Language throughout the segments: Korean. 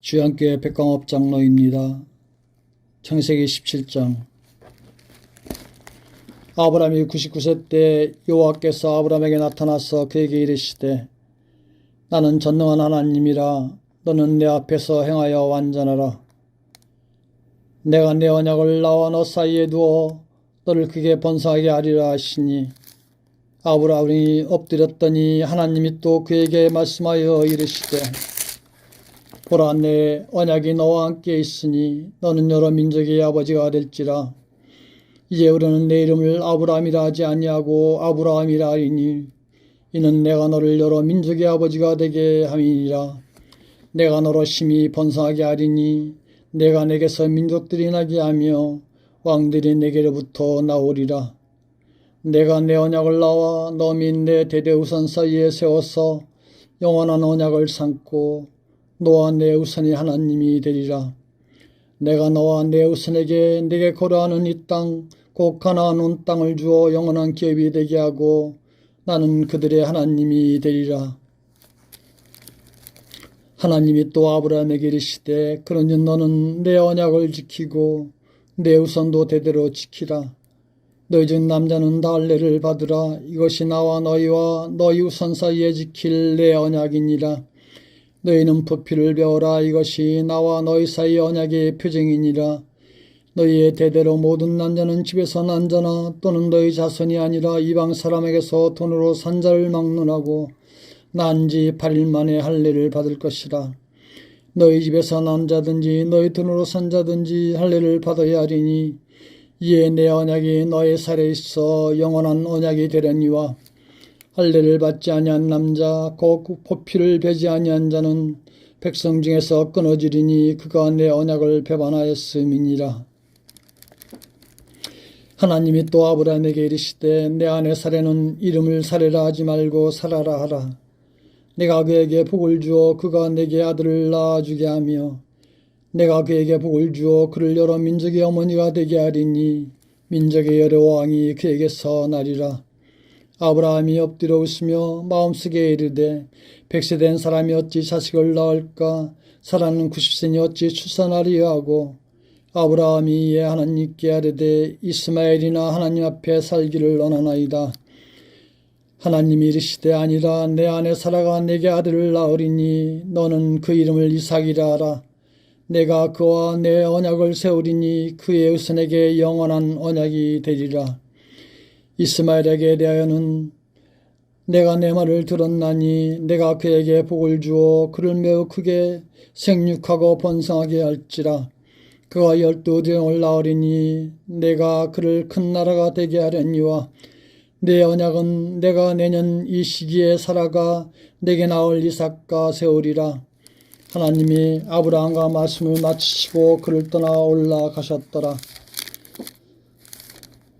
주양교회 백광업 장로입니다. 창세기 17장 아브라함이 99세 때 여호와께서 아브라함에게 나타나서 그에게 이르시되 나는 전능한 하나님이라 너는 내 앞에서 행하여 완전하라. 내가 내 언약을 나와 너 사이에 두어 너를 크게 번성하게 하리라 하시니 아브라함이 엎드렸더니 하나님이 또 그에게 말씀하여 이르시되 보라 내 언약이 너와 함께 있으니 너는 여러 민족의 아버지가 될지라. 이제 우리는 내 이름을 아브라함이라 하지 아니하고 아브라함이라 하리니 이는 내가 너를 여러 민족의 아버지가 되게 함이니라. 내가 너로 심히 번성하게 하리니 내가 내게서 민족들이 나게 하며 왕들이 내게로부터 나오리라. 내가 내 언약을 나와 너및 내 대대우선 사이에 세워서 영원한 언약을 삼고 너와 내 우선이 하나님이 되리라. 내가 너와 내 우선에게 내게 거래하는 이 땅, 곧 가나안 온 땅을 주어 영원한 기업이 되게 하고 나는 그들의 하나님이 되리라. 하나님이 또 아브라함에게 이르시되 그러니 너는 내 언약을 지키고 내 우선도 대대로 지키라. 너희 중 남자는 다 할례를 받으라. 이것이 나와 너희와 너희 우선 사이에 지킬 내 언약이니라. 너희는 부피를 배워라. 이것이 나와 너희 사이 언약의 표징이니라. 너희의 대대로 모든 남자는 집에서 난 자나 또는 너희 자손이 아니라 이방 사람에게서 돈으로 산 자를 막론하고 난 지 8일 만에 할례를 받을 것이라. 너희 집에서 난 자든지 너희 돈으로 산 자든지 할례를 받아야 하리니 이에 내 언약이 너의 살에 있어 영원한 언약이 되려니와 할례를 받지 아니한 남자 곧 포피를 베지 아니한 자는 백성 중에서 끊어지리니 그가 내 언약을 배반하였음이니라. 하나님이 또 아브라함에게 이르시되 내 아내 사례는 이름을 사례라 하지 말고 사라라 하라. 내가 그에게 복을 주어 그가 내게 아들을 낳아주게 하며 내가 그에게 복을 주어 그를 여러 민족의 어머니가 되게 하리니 민족의 여러 왕이 그에게서 나리라. 아브라함이 엎드려 웃으며 마음속에 이르되 백세 된 사람이 어찌 자식을 낳을까 사라는 90세니 어찌 출산하리요 하고 아브라함이 이에 하나님께 아뢰되 이스마엘이나 하나님 앞에 살기를 원하나이다. 하나님이 이르시되 아니라 내 아내 사라가 내게 아들을 낳으리니 너는 그 이름을 이삭이라 하라. 내가 그와 내 언약을 세우리니 그의 우선에게 영원한 언약이 되리라. 이스마엘에게 대하여는 내가 내 말을 들었나니 내가 그에게 복을 주어 그를 매우 크게 생육하고 번성하게 할지라. 그가 열두 대을 낳으리니 내가 그를 큰 나라가 되게 하려니와 내 언약은 내가 내년 이 시기에 살아가 내게 나올 이삭과 세우리라. 하나님이 아브라함과 말씀을 마치시고 그를 떠나 올라가셨더라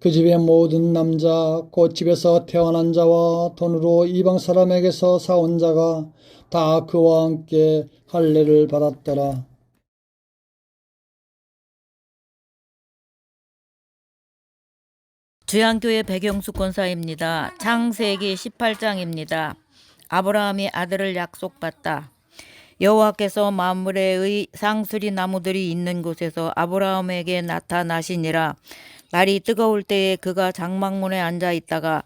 그 집의 모든 남자 곧 집에서 태어난 자와 돈으로 이방 사람에게서 사온 자가 다 그와 함께 할례를 받았더라. 주양교회 배경수 권사입니다. 창세기 18장입니다. 아브라함이 아들을 약속받다. 여호와께서 만물의 상수리 나무들이 있는 곳에서 아브라함에게 나타나시니라. 날이 뜨거울 때에 그가 장막문에 앉아 있다가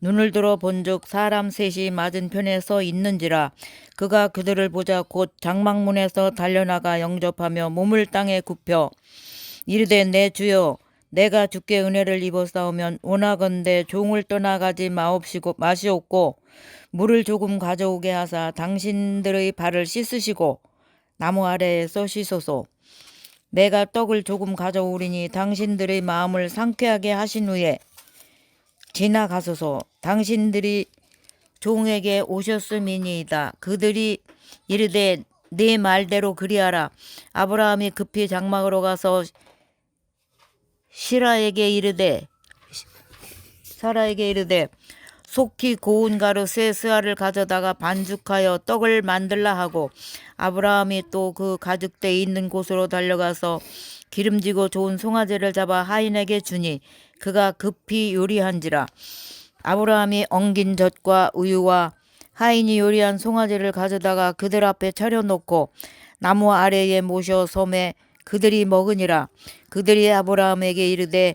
눈을 들어 본즉 사람 셋이 맞은편에 서 있는지라 그가 그들을 보자 곧 장막문에서 달려나가 영접하며 몸을 땅에 굽혀 이르되 내 주여 내가 주께 은혜를 입어 싸우면 원하건대 종을 떠나가지 마옵시고 마시옵고 물을 조금 가져오게 하사 당신들의 발을 씻으시고 나무 아래에서 씻소서 내가 떡을 조금 가져오리니 당신들의 마음을 상쾌하게 하신 후에 지나가소서 당신들이 종에게 오셨음이니이다. 그들이 이르되 네 말대로 그리하라. 아브라함이 급히 장막으로 가서 시라에게 이르되 사라에게 이르되 속히 고운 가루 세 스아를 가져다가 반죽하여 떡을 만들라 하고 아브라함이 또 그 가죽대에 있는 곳으로 달려가서 기름지고 좋은 송아지를 잡아 하인에게 주니 그가 급히 요리한지라. 아브라함이 엉긴 젖과 우유와 하인이 요리한 송아지를 가져다가 그들 앞에 차려놓고 나무 아래에 모셔 섬에 그들이 먹으니라. 그들이 아브라함에게 이르되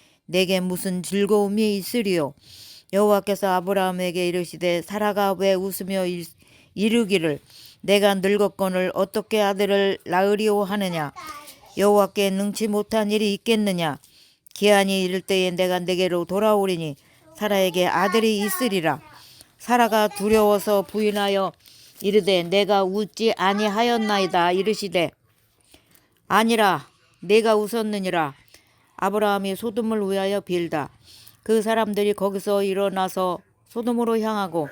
내게 무슨 즐거움이 있으리요? 여호와께서 아브라함에게 이르시되 사라가 왜 웃으며 일- 이르기를 내가 늙었거늘 어떻게 아들을 낳으리오 하느냐? 여호와께 능치 못한 일이 있겠느냐? 기한이 이를 때에 내가 내게로 돌아오리니 사라에게 아들이 있으리라. 사라가 두려워서 부인하여 이르되 내가 웃지 아니하였나이다 이르시되 아니라 내가 웃었느니라 아브라함이 소돔을 위하여 빌다. 그 사람들이 거기서 일어나서 소돔으로 향하고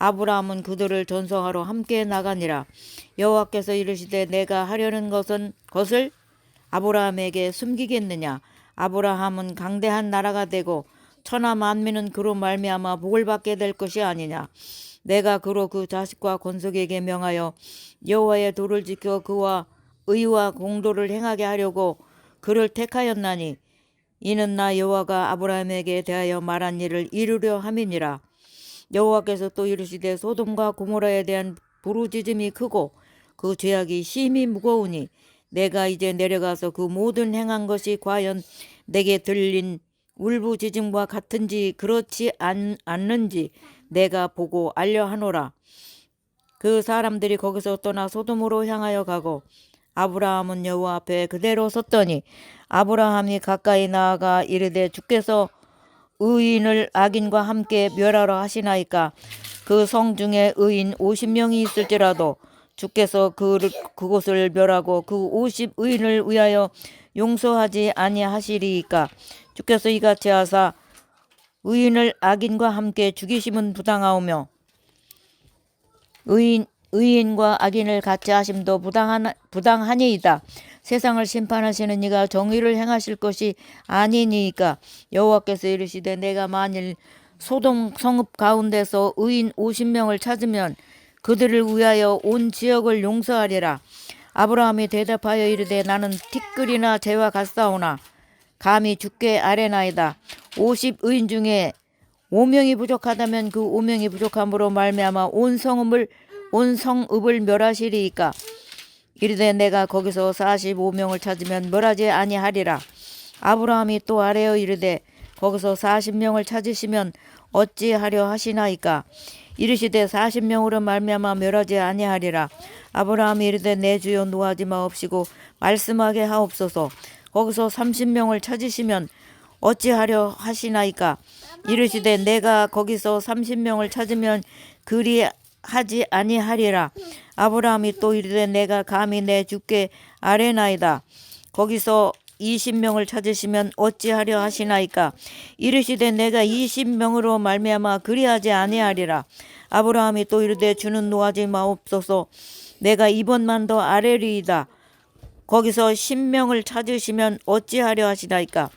아브라함은 그들을 전성하러 함께 나가니라. 여호와께서 이르시되 내가 하려는 것은 것을 아브라함에게 숨기겠느냐? 아브라함은 강대한 나라가 되고 천하 만민은 그로 말미암아 복을 받게 될 것이 아니냐? 내가 그로 그 자식과 권속에게 명하여 여호와의 도를 지켜 그와 의와 공도를 행하게 하려고 그를 택하였나니 이는 나 여호와가 아브라함에게 대하여 말한 일을 이루려 함이니라. 여호와께서 또 이르시되 소돔과 고모라에 대한 부르짖음이 크고 그 죄악이 심히 무거우니 내가 이제 내려가서 그 모든 행한 것이 과연 내게 들린 울부짖음과 같은지 그렇지 않, 않는지 내가 보고 알려 하노라. 그 사람들이 거기서 떠나 소돔으로 향하여 가고 아브라함은 여호와 앞에 그대로 섰더니 아브라함이 가까이 나아가 이르되 주께서 의인을 악인과 함께 멸하러 하시나이까? 그 성 중에 의인 50명이 있을지라도 주께서 그 그곳을 멸하고 그50 의인을 위하여 용서하지 아니하시리이까? 주께서 이같이 하사 의인을 악인과 함께 죽이심은 부당하오며 의인 의인과 악인을 같이 하심도 부당한 부당하니이다. 세상을 심판하시는 이가 정의를 행하실 것이 아니니이까 여호와께서 이르시되 내가 만일 소돔 성읍 가운데서 의인 50명을 찾으면 그들을 위하여 온 지역을 용서하리라. 아브라함이 대답하여 이르되 나는 티끌이나 재와 같사오나 감히 죽게 아뢰나이다. 50 의인 중에 5명이 부족하다면 그 5명이 부족함으로 말미암아 온 성읍을 온 성읍을 멸하시리이까? 이르되 내가 거기서 45명을 찾으면 멸하지 아니하리라. 아브라함이 또 아뢰어 이르되 거기서 40명을 찾으시면 어찌하려 하시나이까? 이르시되 40명으로 말미암아 멸하지 아니하리라. 아브라함이 이르되 내 주여 노하지 마옵시고 말씀하게 하옵소서. 거기서 30명을 찾으시면 어찌하려 하시나이까? 이르시되 내가 거기서 30명을 찾으면 그리 하지 아니하리라. 아브라함이 또 이르되 내가 감히 내 주께 아뢰나이다. 거기서 20명을 찾으시면 어찌하려 하시나이까? 이르시되 내가 20명으로 말미암아 그리하지 아니하리라. 아브라함이 또 이르되 주는 노하지 마옵소서. 내가 이번만 더 아뢰리이다. 거기서 10명을 찾으시면 어찌하려 하시나이까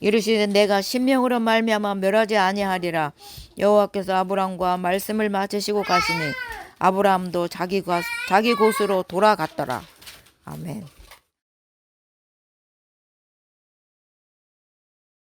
이르시되 내가 신명으로 말미암아 멸하지 아니하리라 여호와께서 아브람과 말씀을 마치시고 가시니 아브람도 자기 가, 자기 곳으로 돌아갔더라 아멘.